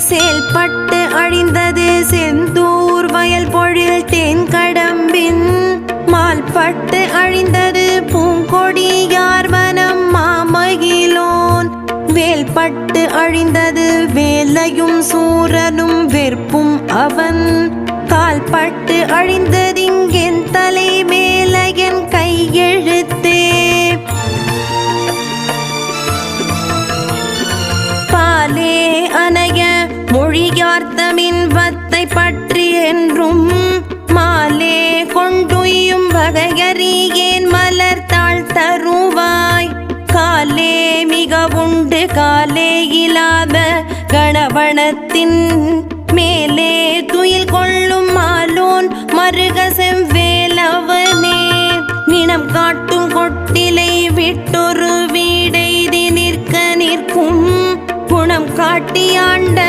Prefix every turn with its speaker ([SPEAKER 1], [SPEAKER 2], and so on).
[SPEAKER 1] செயல்பட்டு அழிந்தது செந்தூர் வயல் பொழில் தென்கடம்பின் மால்பட்டு அழிந்தது பூங்கொடியார் வனம் மாமகிலோன். வேல்பட்டு அழிந்தது வேலையும் சூரனும் வெறுப்பும் அவன். கால்பட்டு அழிந்தது மொழியார்த்தமின் வத்தை பற்றி என்றும் மாலே கொண்டுயும் வகையறியேன் மலர் தாழ் தருவாய்? காலே மிக உண்டு காலே இல்லாத கணவனத்தின் மேலே துயில் கொள்ளும் மாலோன் மருக செவ்வேலவனே. நினம் காட்டும் கொட்டிலை விட்டொரு வீடெய்தி நிற்க நிற்கும் குணம் காட்டியாண்ட